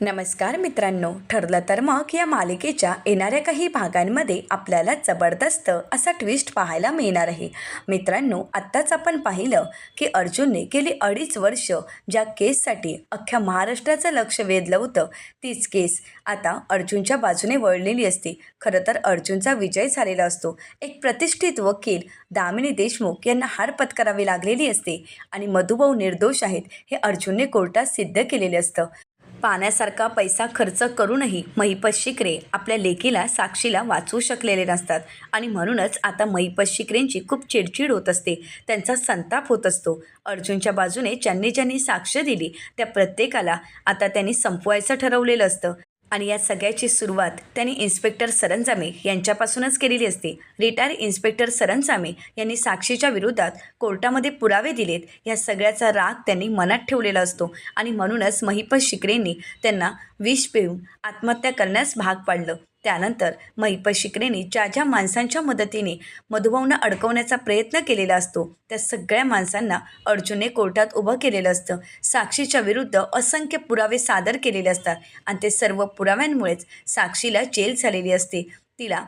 नमस्कार मित्रांनो ठरलं तर मग या मालिकेच्या येणाऱ्या काही भागांमध्ये आपल्याला जबरदस्त असा ट्विस्ट पाहायला मिळणार आहे. मित्रांनो आत्ताच आपण पाहिलं की अर्जुनने गेली अडीच वर्ष ज्या केससाठी अख्ख्या महाराष्ट्राचं लक्ष वेधलं होतं तीच केस आता अर्जुनच्या बाजूने वळलेली असते. खरं तर अर्जुनचा विजय झालेला असतो. एक प्रतिष्ठित वकील दामिनी देशमुख यांना हार पत्करावी लागलेली असते आणि मधुभाऊ निर्दोष आहेत हे अर्जुनने कोर्टात सिद्ध केलेले असतं. पाण्यासारखा पैसा खर्च करूनही महिपत शिकरे आपल्या लेकीला साक्षीला वाचवू शकलेले नसतात. आणि म्हणूनच आता महिपत शिकरेंची खूप चिडचिड होत असते. त्यांचा संताप होत असतो. अर्जुनच्या बाजूने ज्यांनी ज्यांनी साक्ष दिली त्या प्रत्येकाला आता त्यांनी संपवायचं ठरवलेलं असतं. आणि या सगळ्याची सुरुवात त्यांनी इन्स्पेक्टर सरंजामे यांच्यापासूनच केलेली असते. रिटायर इन्स्पेक्टर सरंजामे यांनी साक्षीच्या विरोधात कोर्टामध्ये पुरावे दिलेत. या सगळ्याचा राग त्यांनी मनात ठेवलेला असतो आणि म्हणूनच महिपत शिकरेंनी त्यांना विष पिऊन आत्महत्या करण्यास भाग पाडलं. त्यानंतर महिपत ज्या ज्या माणसांच्या मदतीने मधुभाऊंना अडकवण्याचा प्रयत्न केलेला असतो त्या सगळ्या माणसांना अर्जुनने कोर्टात उभं केलेलं असतं. साक्षीच्या विरुद्ध असंख्य पुरावे सादर केलेले असतात आणि ते सर्व पुराव्यांमुळेच साक्षीला जेल झालेली असते. तिला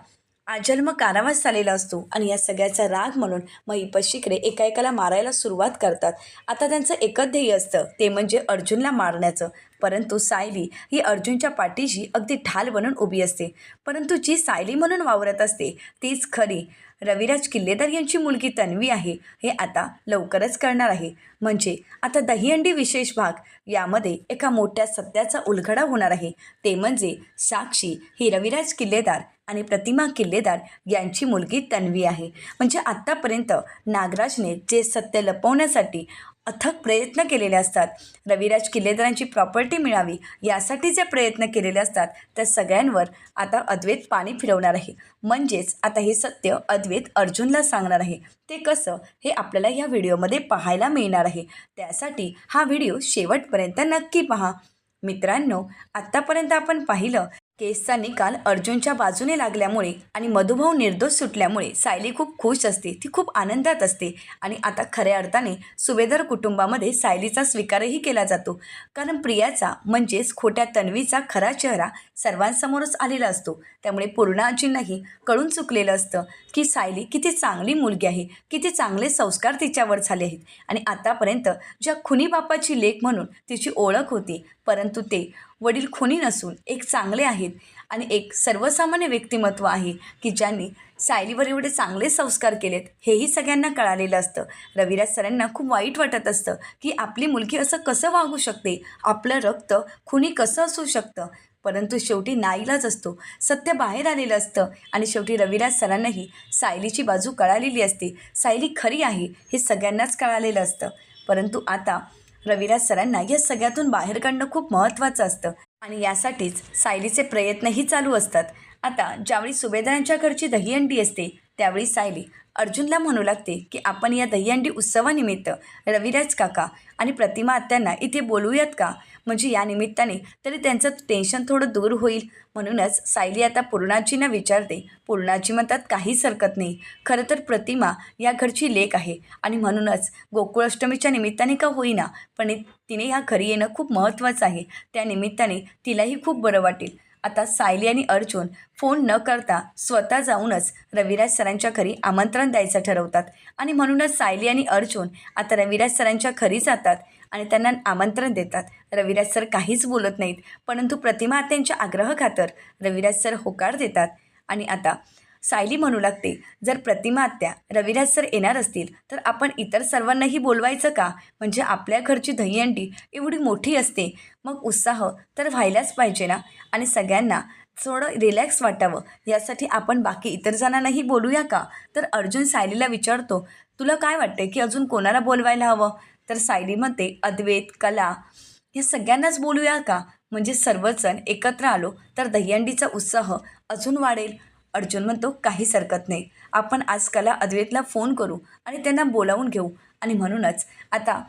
आजन्म कारावास झालेला असतो आणि या सगळ्याचा राग म्हणून महिपत शिकरे एका एकाला मारायला सुरुवात करतात. आता त्यांचं एकच ध्येय असतं ते म्हणजे अर्जुनला मारण्याचं. परंतु सायली ही अर्जुनच्या पाठीशी अगदी ढाल बनून उभी असते. परंतु जी सायली म्हणून वावरत असते तीच खरी. रविराज किल्लेदार यांची मुलगी तन्वी आहे हे आता लवकरच करणार आहे. म्हणजे आता दहीहंडी विशेष भाग यामध्ये एका मोठ्या सत्याचा उलगडा होणार आहे. ते म्हणजे साक्षी ही रविराज किल्लेदार आणि प्रतिमा किल्लेदार यांची मुलगी तन्वी आहे. म्हणजे आत्तापर्यंत नागराजने जे सत्य लपवण्यासाठी अथक प्रयत्न केलेले असतात रविराज किल्लेदारांची प्रॉपर्टी मिळावी यासाठी जे प्रयत्न केलेले असतात त्या सगळ्यांवर आता अद्वैत पाणी फिरवणार आहे. म्हणजेच आता हे सत्य अद्वैत अर्जुनला सांगणार आहे. ते कसं हे आपल्याला ह्या व्हिडिओमध्ये पाहायला मिळणार आहे. त्यासाठी हा व्हिडिओ शेवटपर्यंत नक्की पहा. मित्रांनो आत्तापर्यंत आपण पाहिलं केसचा निकाल अर्जुनच्या बाजूने लागल्यामुळे आणि मधुभाऊ निर्दोष सुटल्यामुळे सायली खूप खुश असते. ती खूप आनंदात असते आणि आता खऱ्या अर्थाने सुभेदार कुटुंबामध्ये सायलीचा स्वीकारही केला जातो. कारण प्रियाचा म्हणजेच खोट्या तन्वीचा खरा चेहरा सर्वांसमोरच आलेला असतो. त्यामुळे पूर्णाजींनाही कळून चुकलेलं असतं की सायली किती चांगली मुलगी आहे किती चांगले संस्कार तिच्यावर झाले आहेत. आणि आतापर्यंत ज्या खुनी बापाची लेख म्हणून तिची ओळख होती परंतु ते वडील खुनी नसून एक चांगले आहेत आणि एक सर्वसामान्य व्यक्तिमत्व आहे की ज्यांनी सायलीवर एवढे चांगले संस्कार केलेत हेही सगळ्यांना कळालेलं असतं. रविराज सरांना खूप वाईट वाटत असतं की आपली मुलगी असं कसं वागू शकते? आपलं रक्त खुनी कसं असू शकतं? परंतु शेवटी नाईलाच असतो सत्य बाहेर आलेलं असतं आणि शेवटी रविराज सरांनाही सायलीची बाजू कळालेली असते. सायली खरी आहे हे सगळ्यांनाच कळालेलं असतं. परंतु आता रविराज सरांना या सगळ्यातून बाहेर काढणं खूप महत्त्वाचं असतं. आणि यासाठीच सायलीचे प्रयत्नही चालू असतात. आता ज्यावेळी सुभेदारांच्या घरची दहीहंडी असते त्यावेळी सायली अर्जुनला म्हणू लागते की आपण या दहीहंडी उत्सवानिमित्त रविराज काका आणि प्रतिमा आत्यांना इथे बोलूयात का? म्हणजे या निमित्ताने तरी त्यांचं टेन्शन थोडं दूर होईल. म्हणूनच सायली आता पूर्णाजींना विचारते. पूर्णाजी म्हणतात काहीच हरकत नाही. खरं तर प्रतिमा या घरची लेक आहे. आणि म्हणूनच गोकुळाष्टमीच्या निमित्ताने का होईना पण तिने ह्या घरी येणं खूप महत्त्वाचं आहे. त्या निमित्ताने तिलाही खूप बरं वाटेल. आता सायली आणि अर्जुन फोन न करता स्वतः जाऊनच रविराज सरांच्या घरी आमंत्रण द्यायचं ठरवतात. आणि म्हणूनच सायली आणि अर्जुन आता रविराज सरांच्या घरी जातात आणि त्यांना आमंत्रण देतात. रविराज सर काहीच बोलत नाहीत परंतु प्रतिमा त्यांच्या आग्रह खातर रविराज सर होकार देतात. आणि आता सायली म्हणू लागते जर प्रतिमा आत्या रविराज सर येणार असतील तर आपण इतर सर्वांनाही बोलवायचं का? म्हणजे आपल्या घरची दहीहंडी एवढी मोठी असते. मग उत्साह तर व्हायलाच पाहिजे ना? आणि सगळ्यांना थोडं रिलॅक्स वाटावं. यासाठी आपण बाकी इतर जणांनाही बोलूया का? तर अर्जुन सायलीला विचारतो तुला काय वाटते की अजून कोणाला बोलवायला हवं? तर सायली म्हणते अद्वैत कला या सगळ्यांनाच बोलूया का? म्हणजे सर्वजण एकत्र आलो तर दहीहंडीचा उत्साह अजून वाढेल. अर्जुन म्हणतो काहीच हरकत नाही. आपण आज कला अद्वैतला फोन करू आणि त्यांना बोलावून घेऊ. आणि म्हणूनच आता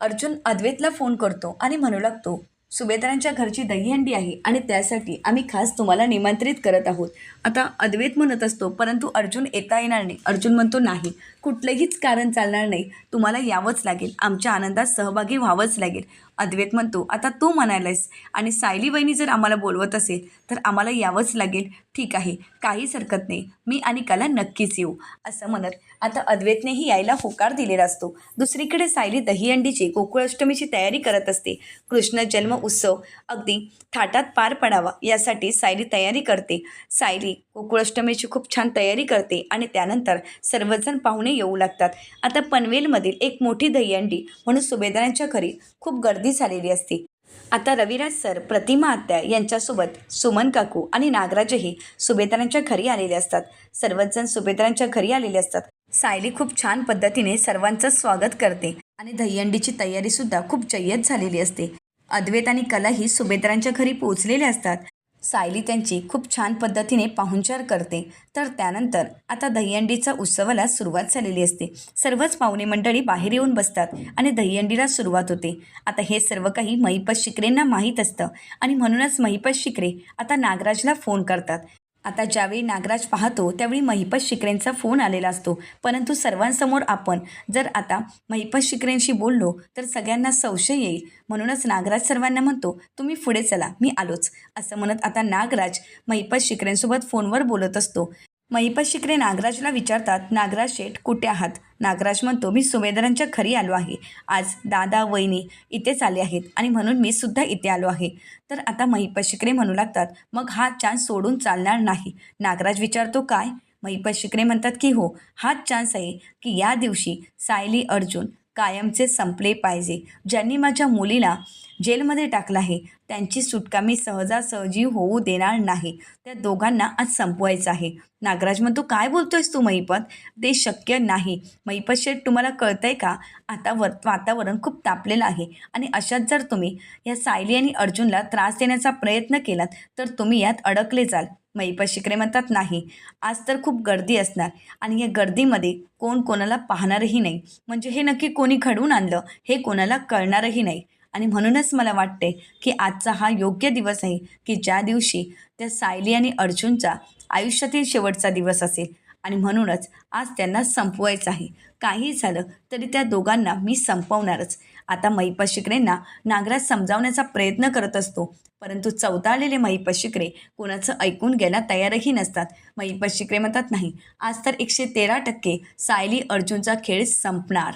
अर्जुन अद्वैतला फोन करतो आणि म्हणू लागतो सुभेदारांच्या घरची दहीहंडी आहे आणि त्यासाठी आम्ही खास तुम्हाला निमंत्रित करत आहोत. आता अद्वैत म्हणत असतो परंतु अर्जुन येता येणार नाही. अर्जुन म्हणतो नाही. कुठलंहीच कारण चालणार नाही. तुम्हाला यावंच लागेल. आमच्या आनंदात सहभागी व्हावंच लागेल. अद्वैत म्हणतो आता तू म्हणायलायस आणि सायली वहिनी जर आम्हाला बोलवत असेल तर आम्हाला यावंच लागेल. ठीक आहे काहीच हरकत नाही. मी आणि कला नक्कीच येऊ. असं म्हणत आता अद्वैतनेही यायला होकार दिलेला असतो. दुसरीकडे सायली दहीहंडीची गोकुळाष्टमीची तयारी करत असते. कृष्ण जन्म उत्सव अगदी थाटात पार पडावा यासाठी सायली तयारी करते. सायली गोकुळाष्टमीची खूप छान तयारी करते आणि त्यानंतर सर्वजण पाहुणे येऊ लागतात. आता पनवेलमधील एक मोठी दहीहंडी म्हणून सुभेदारांच्या घरी खूप गर्दी झालेली असते. आता रविराज सर प्रतिमा आत्या यांच्यासोबत सुमन काकू आणि नागराजही सुभेदारांच्या घरी आलेले असतात. सर्वच जण सुभेदारांच्या घरी आलेले असतात. सायली खूप छान पद्धतीने सर्वांचं स्वागत करते आणि दहीहंडीची तयारीसुद्धा खूप जय्यत झालेली असते. अद्वैत आणि कला ही सुभेदारांच्या घरी पोहोचलेले असतात. सायली त्यांची खूप छान पद्धतीने पाहुणचार करते. तर त्यानंतर आता दहीहंडीचा उत्सवाला सुरुवात झालेली असते. सर्वच पाहुणे मंडळी बाहेर येऊन बसतात आणि दहीहंडीला सुरुवात होते. आता हे सर्व काही महिपत शिकरेंना माहीत असतं आणि म्हणूनच महिपत शिकरे आता नागराजला फोन करतात. आता ज्यावेळी नागराज पाहतो त्यावेळी महिपत शिकरेंचा फोन आलेला असतो. परंतु सर्वांसमोर आपण जर आता महिपत शिकरेंशी बोललो तर सगळ्यांना संशय येईल. म्हणूनच नागराज सर्वांना म्हणतो तुम्ही पुढे चला मी आलोच. असं म्हणत आता नागराज महिपत शिकरेंसोबत फोनवर बोलत असतो. महिपत शिकरे नागराजला विचारतात नागराज शेठ कुठे आहात? नागराज म्हणतो मी सुभेदारांच्या घरी आलो आहे. आज दादा वहिनी इथेच आले आहेत आणि म्हणून मी सुद्धा इथे आलो आहे. तर आता महिपशिकरे म्हणू लागतात मग हा चान्स सोडून चालणार नाही. नागराज विचारतो काय? महिपत शिकरे म्हणतात की हो हाच चान्स आहे की या दिवशी सायली अर्जुन कायमचे संपले पाहिजे. ज्यांनी माझ्या मुलीला जेलमध्ये टाकलं आहे त्यांची सुटका मी सहजासहजी होऊ देणार नाही. त्या दोघांना आज संपवायचं आहे. नागराज म्हणतो काय बोलतोयस तू महिपत? ते शक्य नाही. महिपत शेठ तुम्हाला कळतंय का? आता वर वातावरण खूप तापलेलं आहे आणि अशात जर तुम्ही या सायली आणि अर्जुनला त्रास देण्याचा प्रयत्न केलात तर तुम्ही यात अडकले जाल. महिपत शिकरे म्हणतात नाही आज तर खूप गर्दी असणार आणि या गर्दीमध्ये कोण कोणाला पाहणारही नाही. म्हणजे हे नक्की कोणी घडवून आणलं हे कोणाला कळणारही नाही. आणि म्हणूनच मला वाटते की आजचा हा योग्य दिवस आहे की ज्या दिवशी त्या सायली आणि अर्जुनचा आयुष्यातील शेवटचा दिवस असेल. आणि म्हणूनच आज त्यांना संपवायचं आहे. काही झालं तरी त्या दोघांना मी संपवणारच. आता महिपत शिकरेंना नागराज समजावण्याचा प्रयत्न करत असतो. परंतु चवताळलेले महिपत शिकरे कोणाचं ऐकून घ्यायला तयारही नसतात. महिपत शिकरे म्हणतात नाही आज तर एकशे तेरा टक्के सायली अर्जुनचा खेळ संपणार.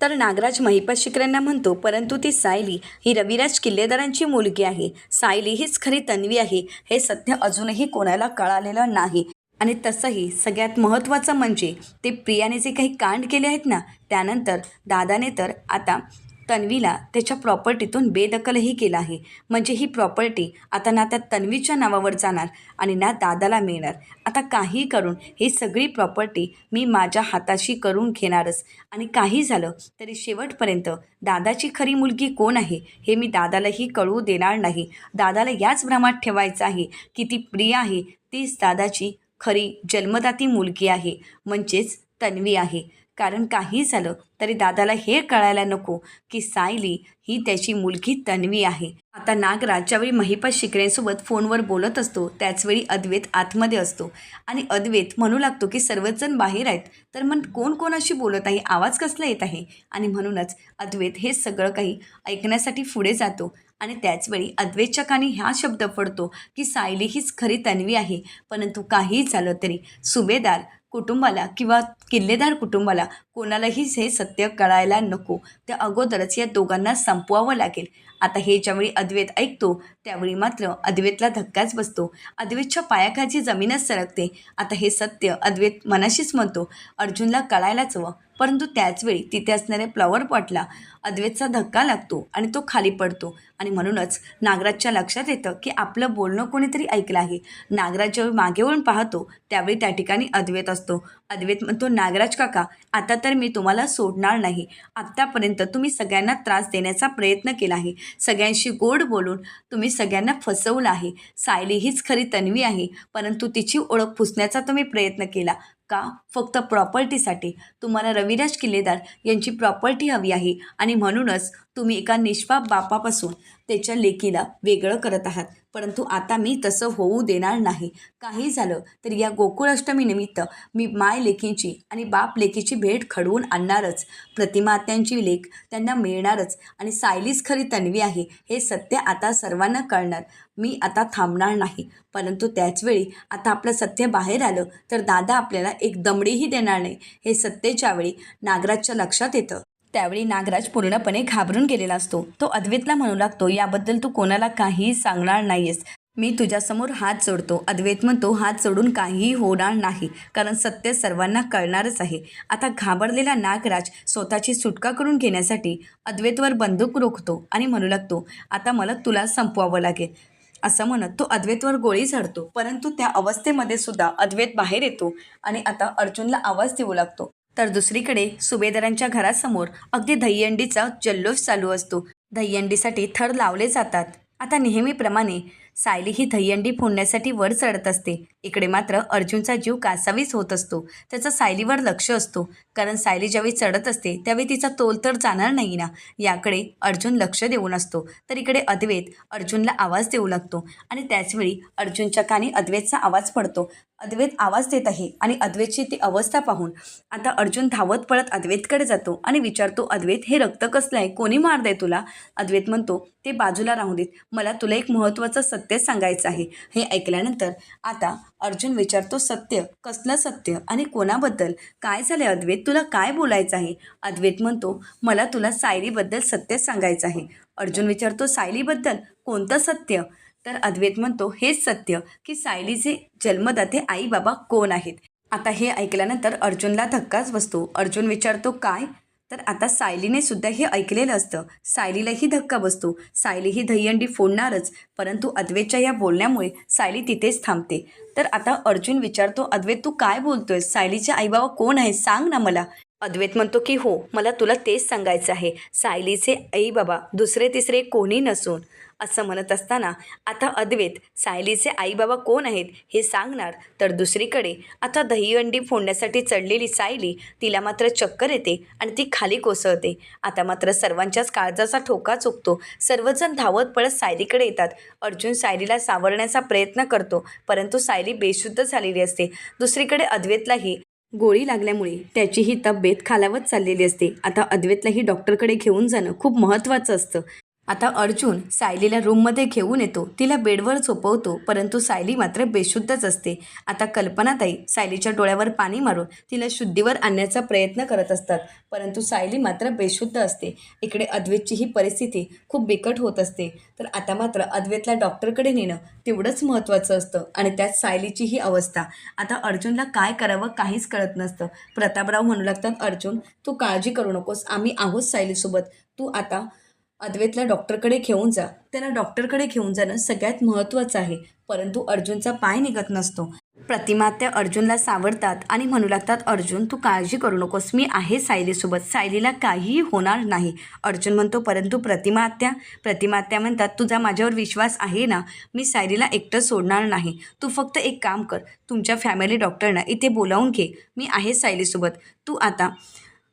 तर नागराज महिपत शिकऱ्यांना म्हणतो परंतु ती सायली ही रविराज किल्लेदारांची मुलगी आहे. सायली हीच खरी तन्वी आहे हे सत्य अजूनही कोणाला कळालेलं नाही. आणि तसंही सगळ्यात महत्त्वाचं म्हणजे ते प्रियाने जे काही कांड केले आहेत ना त्यानंतर दादाने तर आता तन्वीला त्याच्या प्रॉपर्टीतून बेदखलही केला आहे. म्हणजे ही प्रॉपर्टी आता ना त्या तन्वीच्या नावावर जाणार आणि ना दादाला मिळणार. आता काही करून ही सगळी प्रॉपर्टी मी माझ्या हाताशी करून घेणारच. आणि काही झालं तरी शेवटपर्यंत दादाची खरी मुलगी कोण आहे हे मी दादालाही कळू देणार नाही. दादाला याच भ्रमात ठेवायचं आहे की ती प्रिया आहे तीच दादाची खरी जन्मदाती मुलगी आहे. म्हणजेच तन्वी आहे. कारण काही झालं तरी दादाला हे कळायला नको की सायली ही त्याची मुलगी तन्वी आहे. आता नागराज ज्यावेळी महिपा शिकऱ्यांसोबत फोनवर बोलत असतो त्याचवेळी अद्वैत आतमध्ये असतो. आणि अद्वैत म्हणू लागतो की सर्वच जण बाहेर आहेत तर मग कोण कोणाशी बोलत आहे? आवाज कसला येत आहे? आणि म्हणूनच अद्वैत हे सगळं काही ऐकण्यासाठी पुढे जातो. आणि त्याचवेळी अद्वैतच्या कानी ह्या शब्द पडतो की सायली हीच खरी तन्वी आहे परंतु काही झालं तरी. सुभेदार कुटुंबाला किंवा किल्लेदार कुटुंबाला कोणालाही हे सत्य कळायला नको. त्या अगोदरच या दोघांना संपवावं लागेल. आता हे ज्यावेळी अद्वैत ऐकतो त्यावेळी मात्र अद्वैतला धक्काच बसतो. अद्वैतच्या पायाखाची जमीनच सरकते. आता हे सत्य अद्वैत मनाशीच म्हणतो. अर्जुनला कळायलाच हवं. परंतु त्याचवेळी तिथे असणाऱ्या फ्लॉवर पॉटला अद्वैतचा धक्का लागतो आणि तो खाली पडतो. आणि म्हणूनच नागराजच्या लक्षात येतं की आपलं बोलणं कोणीतरी ऐकलं आहे. नागराज जेव्हा मागे वळून पाहतो त्यावेळी त्या ठिकाणी अद्वैत असतो. अद्वैत म्हणतो नागराज काका आता तर मी तुम्हाला सोडणार नाही. आत्तापर्यंत तुम्ही सगळ्यांना त्रास देण्याचा प्रयत्न केला आहे. सगळ्यांशी गोड बोलून तुम्ही सगळ्यांना फसवलं आहे. सायली हीच खरी तन्वी आहे परंतु तिची ओळख पुसण्याचा तुम्ही प्रयत्न केला. का? फक्त प्रॉपर्टीसाठी. तुम्हाला रविराज किल्लेदार यांची प्रॉपर्टी हवी आहे आणि म्हणूनच तुम्ही एका निष्पाप बापापासून त्याच्या लेकीला वेगळं करत आहात. परंतु आता मी तसं होऊ देणार नाही. काही झालं तर या गोकुळाष्टमीनिमित्त मी माय लेकींची आणि बाप लेकीची भेट खडवून आणणारच. प्रतिमात्यांची लेख त्यांना मिळणारच आणि सायलीच खरी तन्वी आहे हे सत्य आता सर्वांना कळणार. मी आता थांबणार नाही. परंतु त्याचवेळी आता आपलं सत्य बाहेर आलं तर दादा आपल्याला एक दमडीही देणार नाही. हे सत्तेच्या वेळी नागराजच्या लक्षात येतं. त्यावेळी नागराज पूर्णपणे घाबरून गेलेला असतो. तो अद्वैतला म्हणू लागतो याबद्दल तू कोणाला काहीही सांगणार नाहीयेस. मी तुझ्यासमोर हात जोडतो. अद्वैत म्हणतो हात जोडून काहीही होणार नाही कारण सत्य सर्वांना कळणारच आहे. आता घाबरलेला नागराज स्वतःची सुटका करून घेण्यासाठी अद्वैतवर बंदूक रोखतो आणि म्हणू लागतो आता मला तुला संपवावं लागेल. असं म्हणत तो अद्वैतवर गोळी झाडतो परंतु त्या अवस्थेमध्ये सुद्धा अद्वैत बाहेर येतो आणि आता अर्जुनला आवाज देऊ लागतो. तर दुसरीकडे सुभेदारांच्या घरासमोर अगदी दहीहंडीचा जल्लोष चालू असतो. दहीहंडीसाठी थर लावले जातात. आता नेहमीप्रमाणे सायली ही दहीहंडी फोडण्यासाठी वर चढत असते. इकडे मात्र अर्जुनचा जीव कासावीस होत असतो. त्याचा सायलीवर लक्ष असतो. कारण सायली ज्यावेळी चढत असते त्यावेळी तिचा तोल तर जाणार नाही ना? याकडे अर्जुन लक्ष देऊन असतो. तर इकडे अद्वैत अर्जुनला आवाज देऊ लागतो. आणि त्याचवेळी अर्जुनच्या कानी अद्वैतचा आवाज पडतो. अद्वैत आवाज देत आहे आणि अद्वैतची ती अवस्था पाहून आता अर्जुन धावत पळत अद्वैतकडे जातो आणि विचारतो अद्वैत हे रक्त कसलं आहे? कोणी मारलंय तुला? अद्वैत म्हणतो ते बाजूला राहू देत. मला तुला एक महत्त्वाचं सत्य सांगायचं आहे. हे ऐकल्यानंतर आता अर्जुन विचारतो सत्य? कसलं सत्य? आणि कोणाबद्दल? काय झालं अद्वैत? तुला काय बोलायचं आहे? अद्वैत म्हणतो मला तुला सायलीबद्दल सत्य सांगायचं आहे. अर्जुन विचारतो सायलीबद्दल कोणतं सत्य? तर अद्वैत म्हणतो हेच सत्य की सायलीचे जन्मदाते आई बाबा कोण आहेत? आता हे ऐकल्यानंतर अर्जुनला धक्काच बसतो. अर्जुन विचारतो काय? तर आता सायलीने सुद्धा हे ऐकलेलं असतं. सायलीलाही धक्का बसतो. सायली ही दहीहंडी फोडणारच परंतु अद्वैतच्या या बोलण्यामुळे सायली तिथेच थांबते. तर आता अर्जुन विचारतो अद्वैत तू काय बोलतोय सायलीचे आईबाबा कोण आहे सांग ना मला. अद्वैत म्हणतो की हो मला तुला तेच सांगायचं आहे. सायलीचे आई बाबा दुसरे तिसरे कोणी नसून. असं म्हणत असताना आता अद्वैत सायलीचे आईबाबा कोण आहेत हे सांगणार? तर दुसरीकडे आता दहीहंडी फोडण्यासाठी चढलेली सायली तिला मात्र चक्कर येते आणि ती खाली कोसळते. आता मात्र सर्वांच्याच काळजाचा ठोका चुकतो. सर्वजण धावत पळत सायलीकडे येतात. अर्जुन सायलीला सावरण्याचा प्रयत्न करतो परंतु सायली बेशुद्ध झालेली असते. दुसरीकडे अद्वैतलाही गोळी लागल्यामुळे त्याचीही तब्येत खालावत चाललेली असते. आता अद्वैतलाही डॉक्टरकडे घेऊन जाणं खूप महत्त्वाचं असतं. आता अर्जुन सायलीला रूममध्ये घेऊन येतो. तिला बेडवर झोपवतो परंतु सायली मात्र बेशुद्धच असते. आता कल्पनाताई सायलीच्या डोळ्यावर पाणी मारून तिला शुद्धीवर आणण्याचा प्रयत्न करत असतात परंतु सायली मात्र बेशुद्ध असते. इकडे अद्वैतची ही परिस्थिती खूप बिकट होत असते. तर आता मात्र अद्वैतला डॉक्टरकडे नेणं तेवढंच महत्त्वाचं असतं आणि त्यात सायलीची ही अवस्था. आता अर्जुनला काय करावं काहीच कळत नसतं. प्रतापराव म्हणू लागतात अर्जुन तू काळजी करू नकोस. आम्ही आहोत सायलीसोबत. तू आता अद्वैतला डॉक्टरकडे घेऊन जा. त्याला डॉक्टरकडे घेऊन जाणं सगळ्यात महत्त्वाचं आहे. परंतु अर्जुनचा पाय निघत नसतो. प्रतिमा त्या अर्जुनला सावरतात आणि म्हणू लागतात अर्जुन तू काळजी करू नकोस. मी आहे सायलीसोबत. सायलीला काहीही होणार नाही. अर्जुन म्हणतो परंतु प्रतिमा आत्या प्रतिमा आत्या म्हणतात तुझा माझ्यावर विश्वास आहे ना? मी सायलीला एकटं सोडणार नाही. तू फक्त एक काम कर. तुमच्या फॅमिली डॉक्टरना इथे बोलावून घे. मी आहे सायलीसोबत. तू आता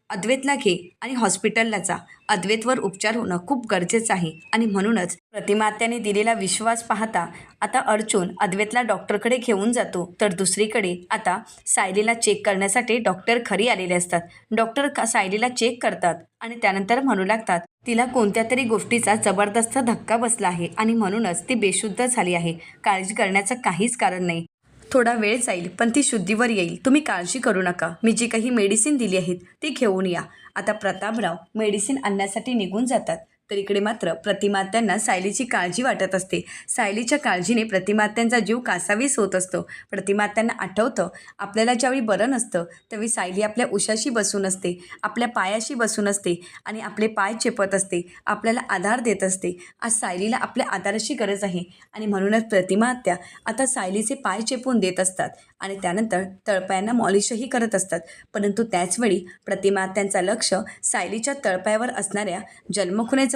अद्वैतला घे आणि हॉस्पिटलला जा. अद्वैतवर उपचार होणं खूप गरजेचं आहे. आणि म्हणूनच प्रतिमात्याने दिलेला विश्वास पाहता आता अर्जुन अद्वैतला डॉक्टरकडे घेऊन जातो. तर दुसरीकडे आता सायलीला चेक करण्यासाठी डॉक्टर खरी आलेले असतात. डॉक्टर का सायलीला चेक करतात आणि त्यानंतर म्हणू लागतात तिला कोणत्या तरी गोष्टीचा जबरदस्त धक्का बसला आहे आणि म्हणूनच ती बेशुद्ध झाली आहे. काळजी करण्याचं काहीच कारण नाही. थोडा वेळ जाईल पण ती शुद्धीवर येईल. तुम्ही काळजी करू नका. मी जी काही मेडिसिन दिली आहेत ती घेऊन या. आता प्रतापराव मेडिसिन आणण्यासाठी निघून जातात. तर इकडे मात्र प्रतिमात्यांना सायलीची काळजी वाटत असते. सायलीच्या काळजीने प्रतिमात्यांचा जीव कासावीस होत असतो. प्रतिमात्यांना आठवतं आपल्याला ज्यावेळी बरं नसतं त्यावेळी सायली आपल्या उशाशी बसून असते आपल्या पायाशी बसून असते आणि आपले पाय चेपत असते आपल्याला आधार देत असते. आज सायलीला आपल्या आधाराची गरज आहे आणि म्हणूनच प्रतिमाहत्या आता सायलीचे पाय चेपून देत असतात आणि त्यानंतर तळपायांना मॉलिशही करत असतात. परंतु त्याचवेळी प्रतिमात्यांचा लक्ष सायलीच्या तळपायावर असणाऱ्या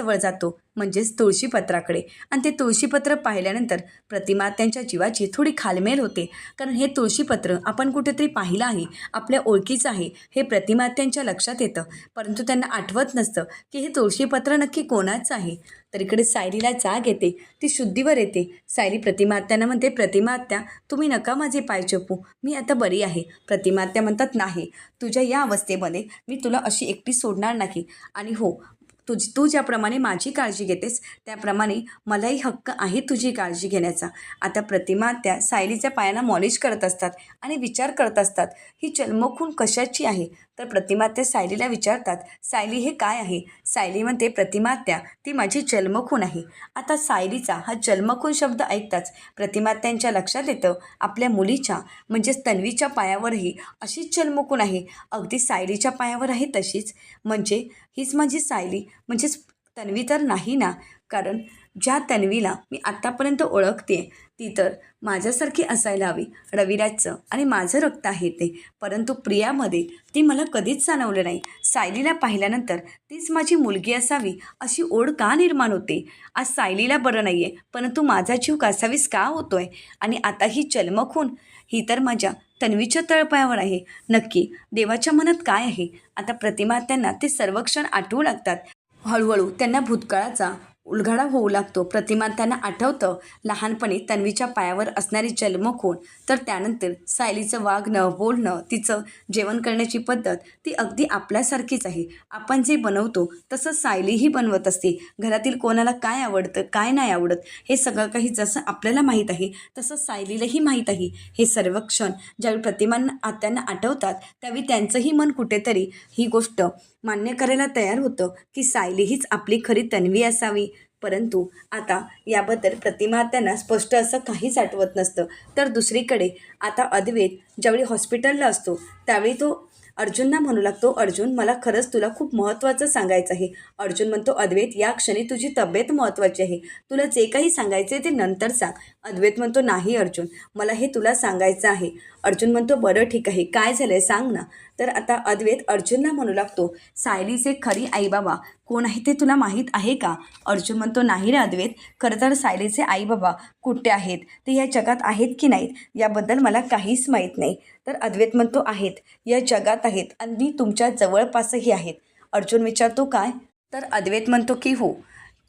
प्रतिमाजवळ जातो म्हणजेच तुळशीपत्राकडे. आणि ते तुळशीपत्र पाहिल्यानंतर प्रतिमा त्यांच्या जीवाची थोडी खालमेल होते. कारण हे तुळशीपत्र आपण कुठेतरी पाहिलं आहे आपल्या ओळखीचं आहे हे प्रतिमा त्यांच्या लक्षात येतं. परंतु त्यांना आठवत नसतं की हे तुळशीपत्र नक्की कोणाचं आहे. तर इकडे सायलीला जाग येते. ती शुद्धीवर येते. सायली प्रतिमात्यांना म्हणते प्रतिमात्या तुम्ही नका माझे पाय चपू. मी आता बरी आहे. प्रतिमात्या म्हणतात नाही. तुझ्या या अवस्थेमध्ये मी तुला अशी एकटी सोडणार नाही. आणि हो तुझ तू ज्याप्रमाणे माझी काळजी घेतेस त्याप्रमाणे मलाही हक्क आहे तुझी काळजी घेण्याचा. आता प्रतिमा त्या सायलीच्या पायांना मॉलिश करत असतात आणि विचार करत असतात ही जन्मखून कशाची आहे? तर प्रतिमात्या सायलीला विचारतात सायली हे काय आहे? सायली म्हणते प्रतिमात्या ती माझी जन्मखून आहे. आता सायलीचा हा जन्मखून शब्द ऐकताच प्रतिमात्यांच्या लक्षात येतं आपल्या मुलीच्या म्हणजेच तन्वीच्या पायावरही अशीच जन्मखून आहे. अगदी सायलीच्या पायावर आहे तशीच. म्हणजे हीच माझी सायली म्हणजेच तन्वी तर नाही ना? कारण ज्या तन्वीला मी आत्तापर्यंत ओळखते ती तर माझ्यासारखी असायला हवी. रविराजचं आणि माझं रक्त आहे ते. परंतु प्रियामध्ये ती मला कधीच जाणवलं नाही. सायलीला पाहिल्यानंतर तीच माझी मुलगी असावी अशी ओढ का निर्माण होते? आज सायलीला बरं नाही आहे परंतु माझा जीव कासावीस का होतोय? आणि आता ही जन्मखून ही तर माझ्या तन्वीच्या तळपायावर आहे. नक्की देवाच्या मनात काय आहे? आता प्रतिमा त्यांना ते सर्व क्षण आठवू लागतात. हळूहळू त्यांना भूतकाळाचा उलगडा होऊ लागतो. प्रतिमा त्यांना आठवतं. लहानपणी तन्वीच्या पायावर असणारी जन्मखोन तर त्यानंतर सायलीचं वागणं बोलणं तिचं जेवण करण्याची पद्धत ती अगदी आपल्यासारखीच आहे. आपण जे बनवतो तसं सायलीही बनवत असते. घरातील कोणाला काय आवडतं काय नाही आवडत हे सगळं काही जसं आपल्याला माहीत आहे तसं सायलीलाही माहीत आहे. हे सर्व क्षण ज्यावेळी प्रतिमांना त्यांना आठवतात त्यावेळी त्यांचंही मन कुठेतरी ही गोष्ट मान्य करायला तयार होतं की सायली हीच आपली खरी तन्वी असावी. परंतु आता याबद्दल प्रतिमा त्यांना स्पष्ट असं काहीच आठवत नसतं. तर दुसरीकडे आता अद्वैत ज्यावेळी हॉस्पिटलला असतो त्यावेळी तो अर्जुनना म्हणू लागतो अर्जुन मला खरंच तुला खूप महत्त्वाचं सांगायचं आहे. अर्जुन म्हणतो अद्वैत या क्षणी तुझी तब्येत महत्त्वाची आहे. तुला जे काही सांगायचे ते नंतर सांग. अद्वैत म्हणतो नाही अर्जुन मला हे तुला सांगायचं आहे. अर्जुन म्हणतो बरं ठीक आहे. काय झालं आहे सांग ना. तर आता अद्वैत अर्जुनला म्हणू लागतो सायलीचे खरी आईबाबा कोण आहे ते तुला माहीत आहे का? अर्जुन म्हणतो नाही रे अद्वैत खरं तर सायलीचे आईबाबा कुठे आहेत? ते या जगात आहेत की नाहीत? याबद्दल मला काहीच माहीत नाही. तर अद्वैत म्हणतो आहेत. या जगात आहेत आणि तुमच्या जवळपासही आहेत. अर्जुन विचारतो काय? तर अद्वैत म्हणतो की हो.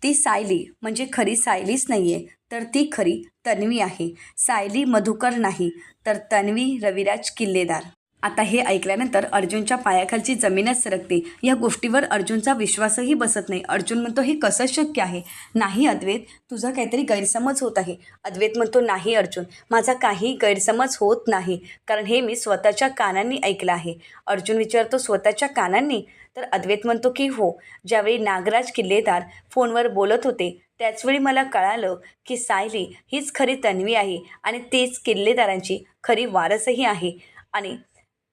ती सायली म्हणजे खरी सायलीच नाही आहे तर ती खरी तन्वी आहे. सायली मधुकर नाही तर तन्वी रविराज किल्लेदार. आता हे ऐकल्यानंतर अर्जुनच्या पायाखालची जमीनच सरकते. या गोष्टीवर अर्जुनचा विश्वासही बसत नाही. अर्जुन म्हणतो हे कसं शक्य आहे? नाही अद्वैत तुझा काहीतरी गैरसमज होत आहे. अद्वैत म्हणतो नाही अर्जुन माझा काही गैरसमज होत नाही कारण हे मी स्वतःच्या कानांनी ऐकलं आहे. अर्जुन विचारतो स्वतःच्या कानांनी? तर अद्वैत म्हणतो की हो ज्यावेळी नागराज किल्लेदार फोनवर बोलत होते त्याचवेळी मला कळालं की सायली हीच खरी तन्वी आहे आणि तेच किल्लेदारांची खरी वारसही आहे आणि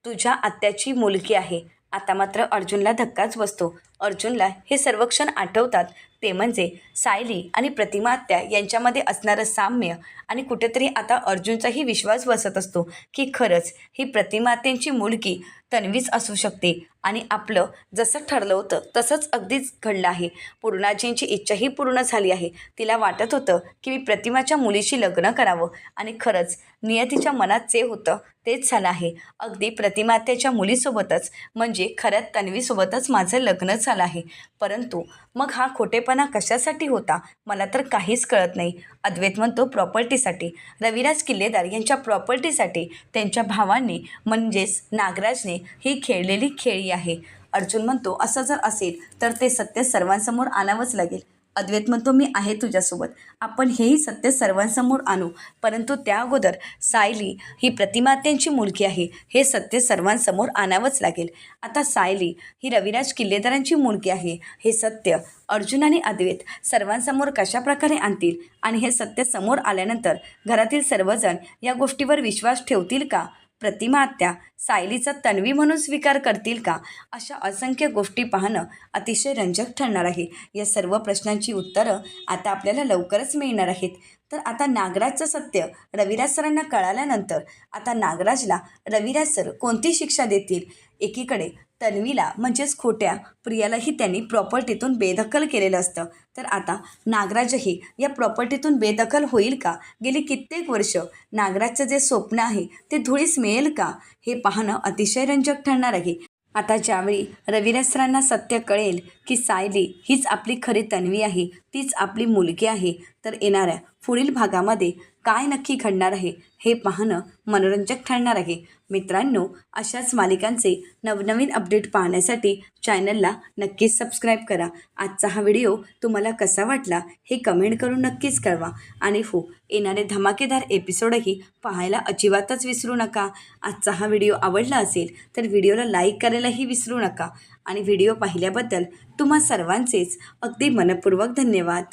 तुझ्या आत्याची मुलगी आहे. आता मात्र अर्जुनला धक्काच बसतो. अर्जुनला हे सर्व क्षण आठवतात. ते म्हणजे सायली आणि प्रतिमा आत्या यांच्यामध्ये असणारं साम्य आणि कुठेतरी आता अर्जुनचाही विश्वास बसत असतो की खरंच ही प्रतिमात्यांची मुलगी तन्वीच असू शकते आणि आपलं जसं ठरलं होतं तसंच अगदीच घडलं आहे. पूर्णाजींची इच्छाही पूर्ण झाली आहे. तिला वाटत होतं की मी प्रतिमाच्या मुलीशी लग्न करावं आणि खरंच नियतीच्या मनात जे होतं तेच झालं आहे. अगदी प्रतिमात्याच्या मुलीसोबतच म्हणजे खऱ्यात तन्वीसोबतच माझं लग्न झालं आहे. परंतु मग हा खोटेपणा कशासाठी होता? मला तर काहीच कळत नाही. अद्वैत म्हणतो प्रॉपर्टीसाठी. रविराज किल्लेदार यांच्या प्रॉपर्टीसाठी त्यांच्या भावांनी म्हणजेच नागराजने ही खेळलेली खेळी आहे. अर्जुन म्हणतो असं जर असेल तर ते सत्य सर्वांसमोर आणावंच लागेल. अद्वैत म्हणतो मी आहे तुझ्यासोबत. आपण हेही सत्य सर्वांसमोर आणू. परंतु त्या अगोदर सायली ही प्रतिमात्यांची मुलगी आहे. हे सत्य सर्वांसमोर आणावंच लागेल. आता सायली ही रविराज किल्लेदारांची मुलगी आहे. हे सत्य अर्जुन आणि अद्वैत सर्वांसमोर कशा प्रकारे आणतील? आणि हे सत्य समोर आल्यानंतर घरातील सर्वजण या गोष्टीवर विश्वास ठेवतील का? प्रतिमा आत्या सायलीचा तन्वी म्हणून स्वीकार करतील का? अशा असंख्य गोष्टी पाहणं अतिशय रंजक ठरणार आहे. या सर्व प्रश्नांची उत्तरं आता आपल्याला लवकरच मिळणार आहेत. तर आता नागराजचं सत्य रविराज सरांना कळाल्यानंतर आता नागराजला रविराज सर कोणती शिक्षा देतील? एकीकडे तन्वीला म्हणजेच खोट्या प्रियालाही त्यांनी प्रॉपर्टीतून बेदखल केलेलं असतं. तर आता नागराजही या प्रॉपर्टीतून बेदखल होईल का? गेली कित्येक वर्ष नागराजचं जे स्वप्न आहे ते धुळीस मिळेल का? हे पाहणं अतिशय रंजक ठरणार आहे आता ज्यावेळी रविराज सरांना सत्य कळेल की सायली हीच आपली खरी तन्वी आहे तीच आपली मुलगी आहे तर येणाऱ्या पुढील भागामध्ये काय नक्की घडणार आहे हे पाहणं मनोरंजक ठरणार आहे. मित्रांनो अशाच मालिकांचे नवनवीन अपडेट पाहण्यासाठी चॅनलला नक्कीच सबस्क्राईब करा. आजचा हा व्हिडिओ तुम्हाला कसा वाटला हे कमेंट करून नक्कीच कळवा. आणि हो येणारे धमाकेदार एपिसोडही पाहायला अजिबातच विसरू नका. आजचा हा व्हिडिओ आवडला असेल तर व्हिडिओला लाईक करायलाही विसरू नका. आणि व्हिडिओ पाहिल्याबद्दल तुम्हा सर्वांचेच अगदी मनपूर्वक धन्यवाद.